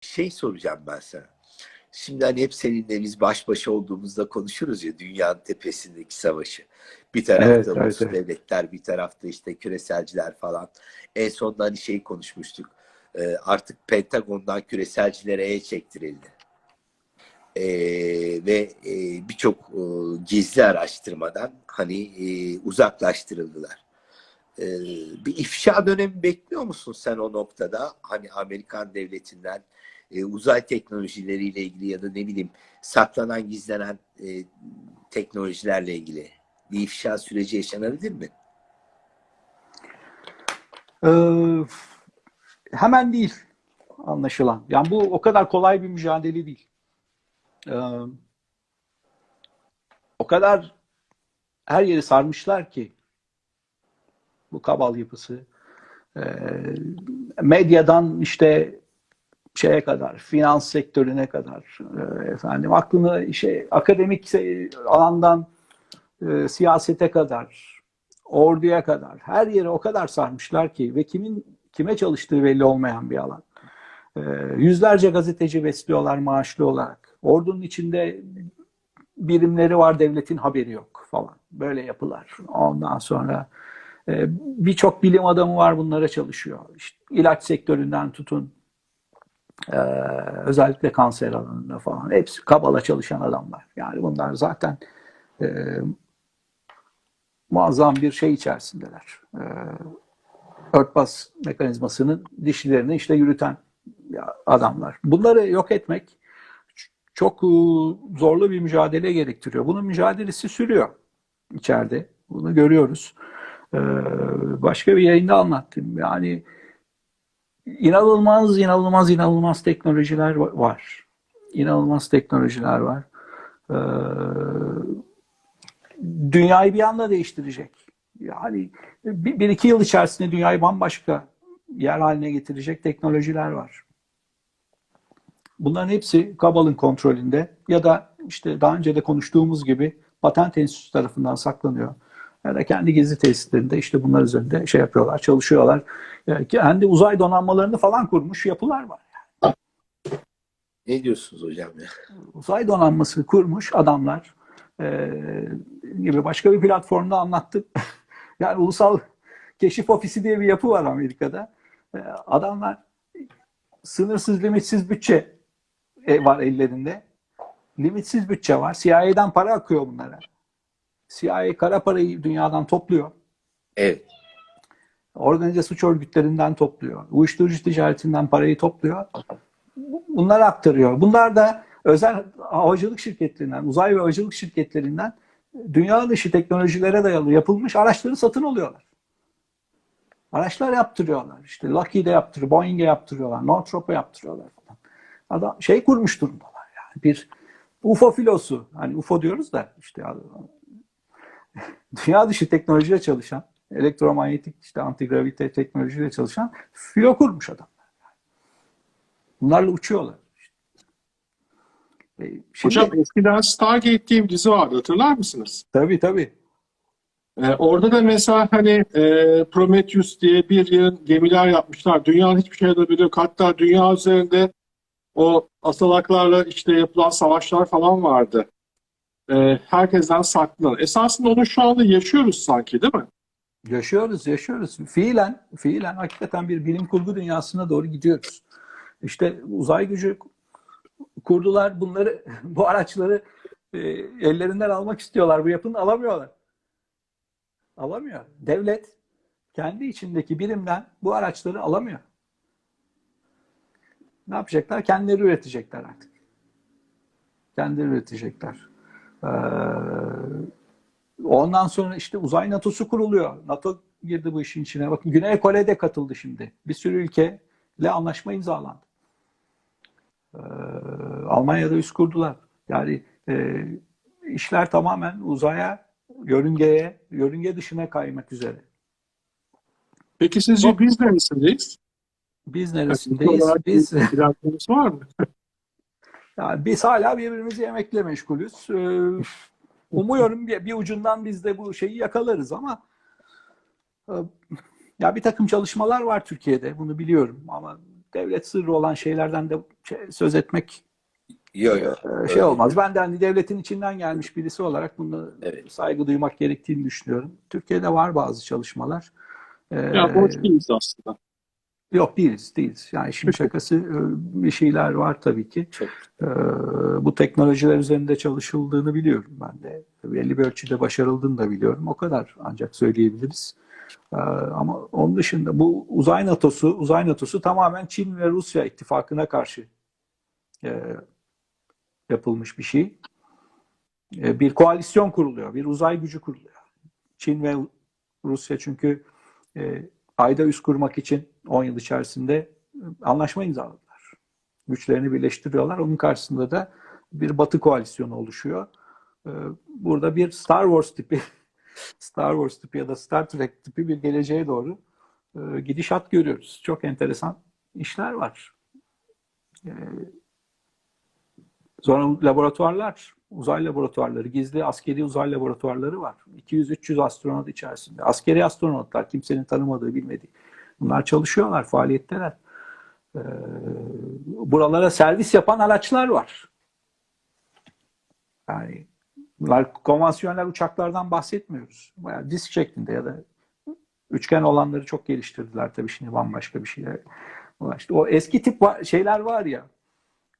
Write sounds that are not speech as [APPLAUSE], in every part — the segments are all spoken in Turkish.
şey soracağım ben sana. Şimdi hani hep seninle biz baş başa olduğumuzda konuşuruz ya dünyanın tepesindeki savaşı. Bir tarafta Evet, evet, devletler, bir tarafta işte küreselciler falan. En sonunda hani şey konuşmuştuk. Ee, artık Pentagon'dan küreselcilere el çektirildi. Ee, ve e, birçok e, gizli araştırmadan hani e, uzaklaştırıldılar. Ee, bir ifşa dönemi bekliyor musun sen o noktada? Hani Amerikan devletinden e, uzay teknolojileriyle ilgili ya da ne bileyim saklanan gizlenen e, teknolojilerle ilgili bir ifşa süreci yaşanabilir mi? Ee, hemen değil anlaşılan. Yani bu o kadar kolay bir mücadele değil. Ee, o kadar her yeri sarmışlar ki bu kabal yapısı. Ee, medyadan işte şeye kadar, finans sektörüne kadar e, efendim aklını şey akademik alandan e, siyasete kadar, orduya kadar her yere o kadar sarmışlar ki ve kimin kime çalıştığı belli olmayan bir alan. E, yüzlerce gazeteci besliyorlar maaşlı olarak. Ordunun içinde birimleri var devletin haberi yok falan. Böyle yapılar. Ondan sonra e, birçok bilim adamı var bunlara çalışıyor. İşte ilaç sektöründen tutun ee, özellikle kanser alanında falan hepsi kabala çalışan adamlar. Yani bunlar zaten e, muazzam bir şey içerisindeler. E, örtbas mekanizmasının dişlerini işte yürüten adamlar. Bunları yok etmek çok e, zorlu bir mücadele gerektiriyor. Bunun mücadelesi sürüyor içeride. Bunu görüyoruz. Ee, başka bir yayında anlattım. Yani inanılmaz inanılmaz inanılmaz teknolojiler va- var. İnanılmaz teknolojiler var. Ee, dünyayı bir anda değiştirecek. Yani bir iki yıl içerisinde dünyayı bambaşka yer haline getirecek teknolojiler var. Bunların hepsi Kabal'ın kontrolünde ya da işte daha önce de konuştuğumuz gibi patent enstitüsü tarafından saklanıyor. Ya da kendi gizli tesislerinde işte bunlar üzerinde şey yapıyorlar, çalışıyorlar. Yani kendi uzay donanmalarını falan kurmuş yapılar var. Ne diyorsunuz hocam ya? Uzay donanması kurmuş adamlar Ee, gibi başka bir platformda anlattım. [LAUGHS] yani ulusal keşif ofisi diye bir yapı var Amerika'da. Ee, adamlar sınırsız limitsiz bütçe e, var ellerinde. Limitsiz bütçe var. CIA'dan para akıyor bunlara. CIA kara parayı dünyadan topluyor. Evet. Organize suç örgütlerinden topluyor. Uyuşturucu ticaretinden parayı topluyor. Bunları aktarıyor. Bunlar da özel havacılık şirketlerinden, uzay ve havacılık şirketlerinden dünya dışı teknolojilere dayalı yapılmış araçları satın alıyorlar. Araçlar yaptırıyorlar. İşte Lockheed'e yaptırıyor, Boeing'e yaptırıyorlar, Northrop'a yaptırıyorlar falan. Adam şey kurmuş durumdalar yani bir UFO filosu. Hani UFO diyoruz da işte [LAUGHS] dünya dışı teknolojiyle çalışan, elektromanyetik işte antigravite teknolojiyle çalışan filo kurmuş adamlar. Bunlarla uçuyorlar. E, Şimdi, Hocam eskiden Stargate diye bir dizi vardı hatırlar mısınız? tabii tabii. Ee, orada da mesela hani e, Prometheus diye bir yığın gemiler yapmışlar. Dünyanın hiçbir şey haberi yok. Hatta dünya üzerinde o asalaklarla işte yapılan savaşlar falan vardı. Ee, herkesten saklı. Esasında onu şu anda yaşıyoruz sanki değil mi? Yaşıyoruz, yaşıyoruz. Fiilen, fiilen hakikaten bir bilim kurgu dünyasına doğru gidiyoruz. İşte uzay gücü kurdular bunları, [LAUGHS] bu araçları e, ellerinden almak istiyorlar. Bu yapını alamıyorlar. Alamıyor. Devlet kendi içindeki birimden bu araçları alamıyor. Ne yapacaklar? Kendileri üretecekler artık. Kendileri üretecekler. Ee, ondan sonra işte uzay NATO'su kuruluyor. NATO girdi bu işin içine. Bakın Güney Kore de katıldı şimdi. Bir sürü ülkeyle anlaşma imzalandı. Ee, Almanya'da üst kurdular. Yani e, işler tamamen uzaya, yörüngeye, yörünge dışına kaymak üzere. Peki sizce biz neresindeyiz? Biz neresindeyiz? Biz bir planımız var mı? [LAUGHS] yani biz hala birbirimizi yemekle meşgulüz. Ee, umuyorum bir, bir ucundan biz de bu şeyi yakalarız ama e, ya bir takım çalışmalar var Türkiye'de bunu biliyorum ama devlet sırrı olan şeylerden de şey- söz etmek Yok yok. e, şey olmaz. Ben de hani devletin içinden gelmiş birisi olarak bunu Evet. saygı duymak gerektiğini düşünüyorum. Türkiye'de var bazı çalışmalar. E, Ya boş değiliz aslında. Yok değiliz, değiliz. Yani işin [LAUGHS] şakası e, bir şeyler var tabii ki. Çok. E, Bu teknolojiler üzerinde çalışıldığını biliyorum ben de. Belli bir ölçüde başarıldığını da biliyorum. O kadar ancak söyleyebiliriz. E, Ama onun dışında bu uzay NATO'su, uzay NATO'su tamamen Çin ve Rusya ittifakına karşı e, yapılmış bir şey. E, Bir koalisyon kuruluyor, bir uzay gücü kuruluyor. Çin ve Rusya çünkü e, ayda üs kurmak için 10 yıl içerisinde e, anlaşma imzaladılar. Güçlerini birleştiriyorlar. Onun karşısında da bir Batı koalisyonu oluşuyor. E, Burada bir Star Wars tipi, [LAUGHS] Star Wars tipi ya da Star Trek tipi bir geleceğe doğru e, gidişat görüyoruz. Çok enteresan işler var. Sonra laboratuvarlar, uzay laboratuvarları, gizli askeri uzay laboratuvarları var. 200-300 astronot içerisinde. Askeri astronotlar, kimsenin tanımadığı, bilmediği. Bunlar çalışıyorlar, faaliyetteler. Ee, buralara servis yapan araçlar var. Yani bunlar konvansiyonel uçaklardan bahsetmiyoruz. Bayağı disk şeklinde ya da üçgen olanları çok geliştirdiler tabii şimdi bambaşka bir şeyler. ulaştı. O eski tip şeyler var ya,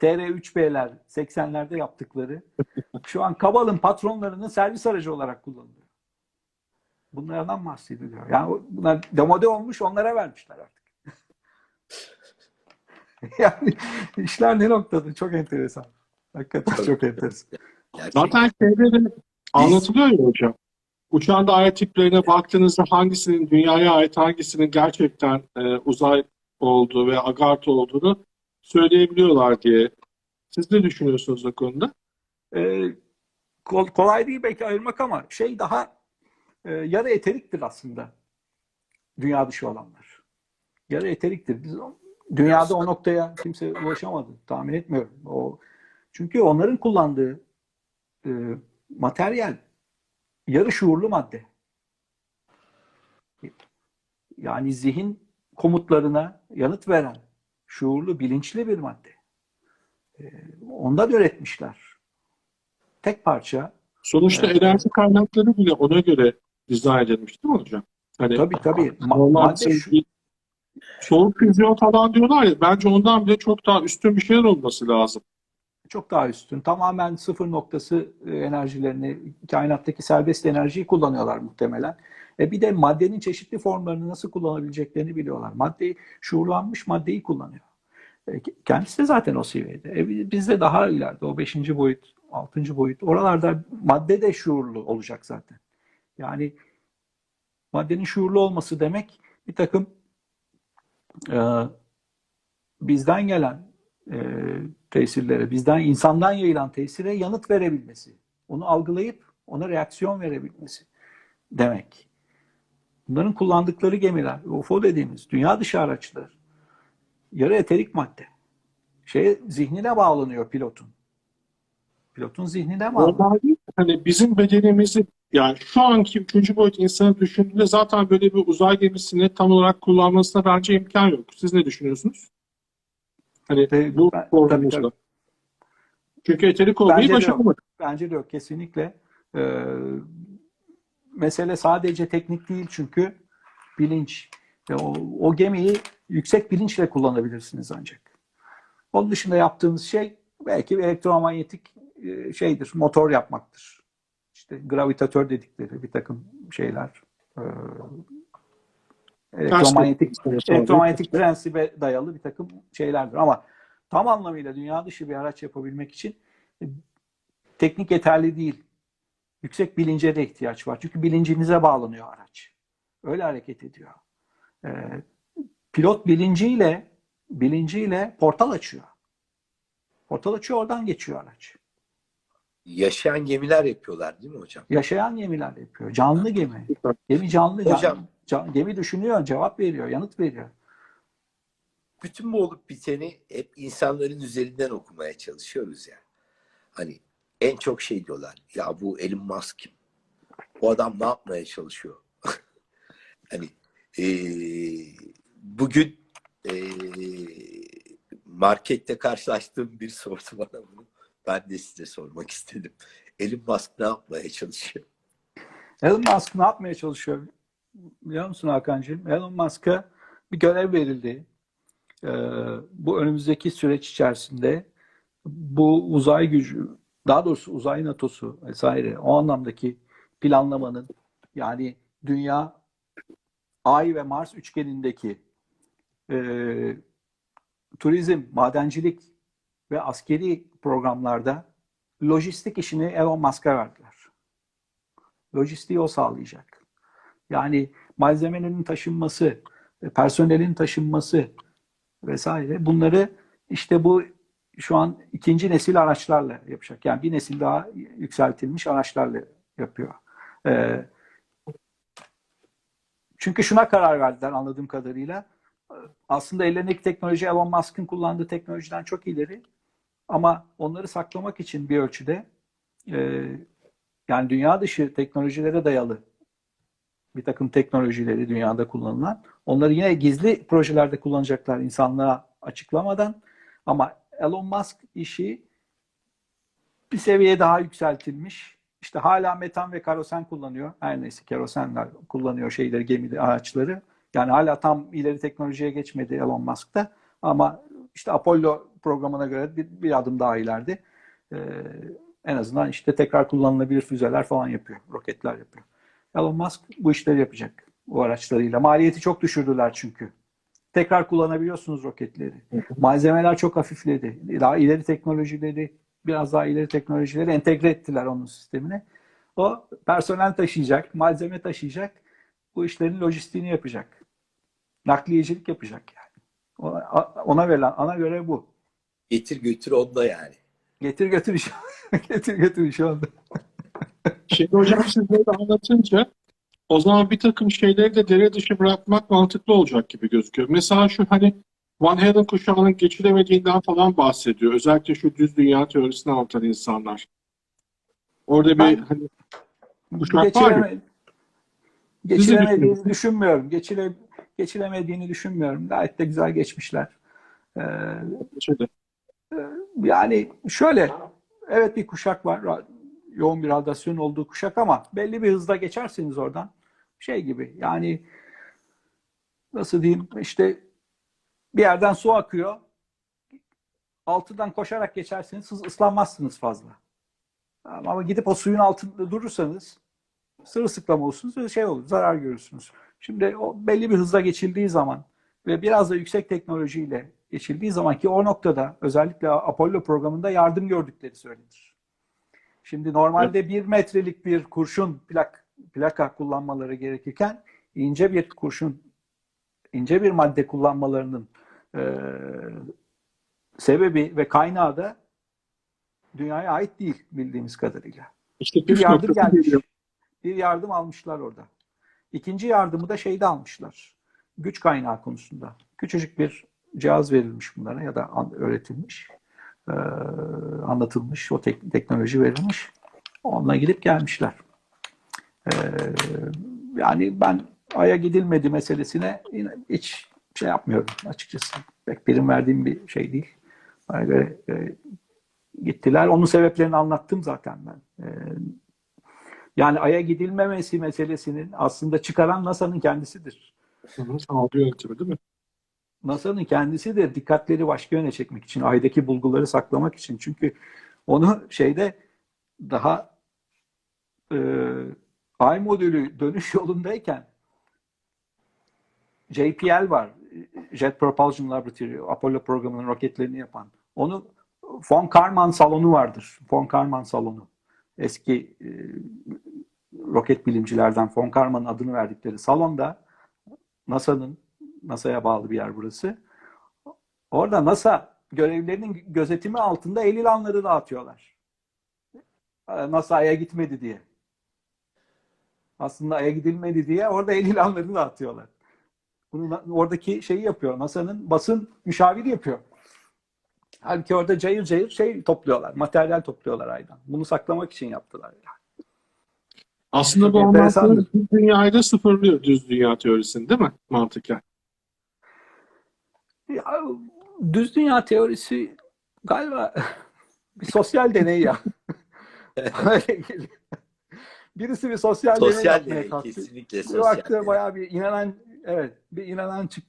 TR3B'ler 80'lerde yaptıkları şu an Kabal'ın patronlarının servis aracı olarak kullanılıyor. Bunlardan bahsediliyor. Yani bunlar demode olmuş onlara vermişler artık. [LAUGHS] yani işler ne noktada? Çok enteresan. Hakikaten çok enteresan. Gerçekten. Zaten şeyde de anlatılıyor ya hocam. Uçağın daire tiplerine baktığınızda hangisinin dünyaya ait hangisinin gerçekten e, uzay olduğu ve agart olduğunu söyleyebiliyorlar diye. Siz ne düşünüyorsunuz o konuda? Ee, kol- kolay değil belki ayırmak ama şey daha e, yarı eteriktir aslında. Dünya dışı olanlar. Yarı eteriktir. Biz o- dünyada o noktaya kimse ulaşamadı. Tahmin etmiyorum. O çünkü onların kullandığı e, materyal yarı şuurlu madde. Yani zihin komutlarına yanıt veren şuurlu, bilinçli bir madde. E, ondan üretmişler. Tek parça. Sonuçta Evet. enerji kaynakları bile ona göre dizayn edilmiş değil mi hocam? Hani Tabii tabii. Ma- normal madde şu- şey- soğuk füzyon falan diyorlar ya bence ondan bile çok daha üstün bir şeyler olması lazım. çok daha üstün. Tamamen sıfır noktası e, enerjilerini, kainattaki serbest enerjiyi kullanıyorlar muhtemelen. E bir de maddenin çeşitli formlarını nasıl kullanabileceklerini biliyorlar. Maddeyi, şuurlanmış maddeyi kullanıyor. E, kendisi de zaten o seviyede. E, bi- bizde daha ileride o beşinci boyut, altıncı boyut. Oralarda madde de şuurlu olacak zaten. Yani maddenin şuurlu olması demek bir takım e, bizden gelen e, tesirlere, bizden insandan yayılan tesire yanıt verebilmesi, onu algılayıp ona reaksiyon verebilmesi demek. Bunların kullandıkları gemiler, UFO dediğimiz dünya dışı araçlar, yarı eterik madde. Şey zihnine bağlanıyor pilotun. Pilotun zihnine bağlanıyor. Hani bizim bedenimizi yani şu anki üçüncü boyut insanı düşündüğünde zaten böyle bir uzay gemisini tam olarak kullanmasına bence imkan yok. Siz ne düşünüyorsunuz? Hani Tabii, bu tabii, Çünkü eterik olmayı başaramadık. Bence de yok kesinlikle. Ee, mesele sadece teknik değil çünkü bilinç. O, o gemiyi yüksek bilinçle kullanabilirsiniz ancak. Onun dışında yaptığınız şey belki elektromanyetik e, şeydir, motor yapmaktır. İşte gravitatör dedikleri bir takım şeyler. Ee, elektromanyetik elektromanyetik prensibe dayalı bir takım şeylerdir. Ama tam anlamıyla dünya dışı bir araç yapabilmek için e, teknik yeterli değil. Yüksek bilince de ihtiyaç var. Çünkü bilincinize bağlanıyor araç. Öyle hareket ediyor. Ee, pilot bilinciyle bilinciyle portal açıyor. Portal açıyor oradan geçiyor araç. Yaşayan gemiler yapıyorlar değil mi hocam? Yaşayan gemiler yapıyor. Canlı gemi. Gemi canlı. Hocam. can- gemi düşünüyor, cevap veriyor, yanıt veriyor. Bütün bu olup biteni hep insanların üzerinden okumaya çalışıyoruz ya. Hani en çok şey diyorlar. Ya bu Elon Musk kim? Bu adam ne yapmaya çalışıyor? [LAUGHS] hani eee, bugün eee markette karşılaştığım bir sordu bana bunu. Ben de size sormak istedim. Elon Musk ne yapmaya çalışıyor? Elon Musk ne yapmaya çalışıyor? Biliyor musun Hakan'cığım? Elon Musk'a bir görev verildi. Ee, bu önümüzdeki süreç içerisinde bu uzay gücü, daha doğrusu uzay NATO'su vesaire o anlamdaki planlamanın yani Dünya, Ay ve Mars üçgenindeki e, turizm, madencilik ve askeri programlarda lojistik işini Elon Musk'a verdiler. Lojistiği o sağlayacak. Yani malzemenin taşınması, personelin taşınması vesaire bunları işte bu şu an ikinci nesil araçlarla yapacak. Yani bir nesil daha yükseltilmiş araçlarla yapıyor. Ee, çünkü şuna karar verdiler anladığım kadarıyla. Aslında ellerindeki teknoloji Elon Musk'ın kullandığı teknolojiden çok ileri. Ama onları saklamak için bir ölçüde e, yani dünya dışı teknolojilere dayalı bir takım teknolojileri dünyada kullanılan onları yine gizli projelerde kullanacaklar insanlığa açıklamadan ama Elon Musk işi bir seviye daha yükseltilmiş. İşte hala metan ve karosen kullanıyor. Her neyse kerosenler kullanıyor şeyleri, gemileri, araçları. Yani hala tam ileri teknolojiye geçmedi Elon Musk'ta. Ama işte Apollo programına göre bir, bir adım daha ileride. Ee, en azından işte tekrar kullanılabilir füzeler falan yapıyor. Roketler yapıyor. Elon Musk bu işleri yapacak bu araçlarıyla. Maliyeti çok düşürdüler çünkü. Tekrar kullanabiliyorsunuz roketleri. Malzemeler çok hafifledi. Daha ileri teknolojileri, biraz daha ileri teknolojileri entegre ettiler onun sistemine. O personel taşıyacak, malzeme taşıyacak, bu işlerin lojistiğini yapacak. Nakliyecilik yapacak yani. Ona, ona verilen ana görev bu. Getir götür onda yani. Getir götür işi. [LAUGHS] Getir götür işi oldu. [LAUGHS] Şimdi hocam siz böyle anlatınca o zaman bir takım şeyleri de devre dışı bırakmak mantıklı olacak gibi gözüküyor. Mesela şu hani Van Halen kuşağının geçiremediğinden falan bahsediyor. Özellikle şu düz dünya teorisini anlatan insanlar. Orada bir Ben- hani kuşak var mı? Geçireme, geçiremediğini düşünmüyorum. Geçire, geçiremediğini düşünmüyorum. Gayet de güzel geçmişler. Ee, yani şöyle, evet bir kuşak var. Yoğun bir radyasyon olduğu kuşak ama belli bir hızda geçerseniz oradan şey gibi yani nasıl diyeyim işte bir yerden su akıyor. Altından koşarak geçerseniz siz ıslanmazsınız fazla. Ama gidip o suyun altında durursanız sırılsıklam olursunuz ve şey olur, zarar görürsünüz. Şimdi o belli bir hızla geçildiği zaman ve biraz da yüksek teknolojiyle geçildiği zaman ki o noktada özellikle Apollo programında yardım gördükleri söylenir. Şimdi normalde bir metrelik bir kurşun plak, plaka kullanmaları gerekirken ince bir kurşun, ince bir madde kullanmalarının e, sebebi ve kaynağı da dünyaya ait değil bildiğimiz kadarıyla. İşte Bir yardım gelmiş. geliyor. Bir yardım almışlar orada. İkinci yardımı da şeyde almışlar. Güç kaynağı konusunda. Küçücük bir cihaz verilmiş bunlara ya da öğretilmiş. Ee, anlatılmış. O tek- teknoloji verilmiş. Onunla gidip gelmişler. Ee, yani ben Ay'a gidilmedi meselesine hiç şey yapmıyorum açıkçası. Pek birim verdiğim bir şey değil. Bana göre e, gittiler. Onun sebeplerini anlattım zaten ben. Ee, yani Ay'a gidilmemesi meselesinin aslında çıkaran NASA'nın kendisidir. Algı yönetimi değil mi? NASA'nın kendisidir. Dikkatleri başka yöne çekmek için, Ay'daki bulguları saklamak için. Çünkü onu şeyde daha e, Ay modülü dönüş yolundayken JPL var. Jet Propulsion Laboratory, Apollo programının roketlerini yapan. Onu Von Karman salonu vardır. Von Karman salonu. Eski e, roket bilimcilerden Von Karman'ın adını verdikleri salonda NASA'nın NASA'ya bağlı bir yer burası. Orada NASA görevlilerinin gözetimi altında el ilanları dağıtıyorlar. Ee, NASA Ay'a gitmedi diye. Aslında Ay'a gidilmedi diye orada el ilanları dağıtıyorlar. Bunu oradaki şeyi yapıyor. NASA'nın basın müşaviri yapıyor. Halbuki orada cayır cayır şey topluyorlar. Materyal topluyorlar Ay'dan. Bunu saklamak için yaptılar. Yani. Aslında bu düz dünyayı da sıfırlıyor düz dünya teorisini değil mi? Mantıken. Ya, düz dünya teorisi galiba [LAUGHS] bir sosyal deney ya. [LAUGHS] Birisi bir sosyal, deney Sosyal yapmaya deney, kalktı. kesinlikle Bir sosyal baktı deney. bayağı bir inanan evet bir inanan çık,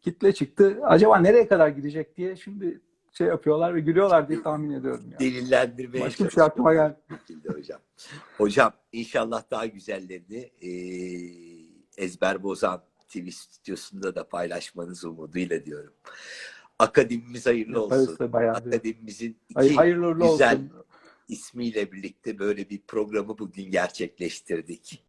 kitle çıktı. Acaba nereye kadar gidecek diye şimdi şey yapıyorlar ve gülüyorlar diye tahmin ediyorum. Yani. Delillendirmeye Başka bir şey aklıma geldi. hocam. Hocam inşallah daha güzellerini e, ezber bozan TV stüdyosunda da paylaşmanız umuduyla diyorum. Akademimiz hayırlı olsun. Yaparız. Akademimizin iki hayırlı güzel olsun. ismiyle birlikte böyle bir programı bugün gerçekleştirdik.